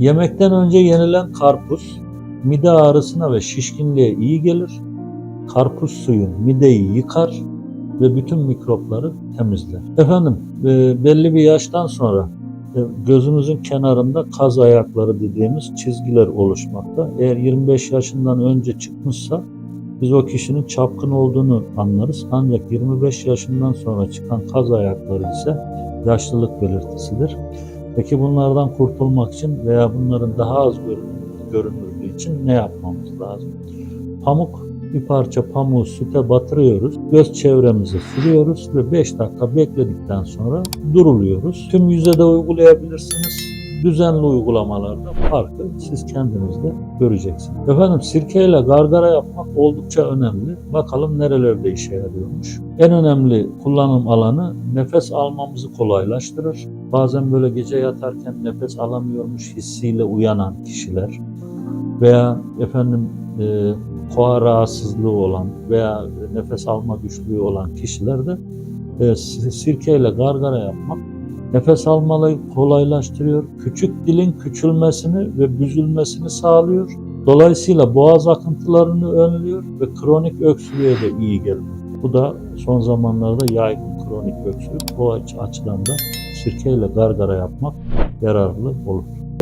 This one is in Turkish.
Yemekten önce yenilen karpuz mide ağrısına ve şişkinliğe iyi gelir. Karpuz suyu mideyi yıkar ve bütün mikropları temizler. Efendim e, belli bir yaştan sonra e, gözümüzün kenarında kaz ayakları dediğimiz çizgiler oluşmakta. Eğer 25 yaşından önce çıkmışsa biz o kişinin çapkın olduğunu anlarız. Ancak 25 yaşından sonra çıkan kaz ayakları ise yaşlılık belirtisidir. Peki bunlardan kurtulmak için veya bunların daha az görünür- görünürlüğü için ne yapmamız lazım? Pamuk bir parça pamuğu süte batırıyoruz. Göz çevremize sürüyoruz ve 5 dakika bekledikten sonra duruluyoruz. Tüm yüze de uygulayabilirsiniz. Düzenli uygulamalarda farkı siz kendiniz de göreceksiniz. Efendim sirkeyle gargara yapmak oldukça önemli. Bakalım nerelerde işe yarıyormuş. En önemli kullanım alanı nefes almamızı kolaylaştırır. Bazen böyle gece yatarken nefes alamıyormuş hissiyle uyanan kişiler veya efendim e, koa rahatsızlığı olan veya nefes alma güçlüğü olan kişilerde e, sirkeyle gargara yapmak nefes almayı kolaylaştırıyor. Küçük dilin küçülmesini ve büzülmesini sağlıyor. Dolayısıyla boğaz akıntılarını önlüyor ve kronik öksürüğe de iyi geliyor. Bu da son zamanlarda yaygın kronik öksürük. Bu aç- açıdan da sirkeyle gargara yapmak yararlı olur.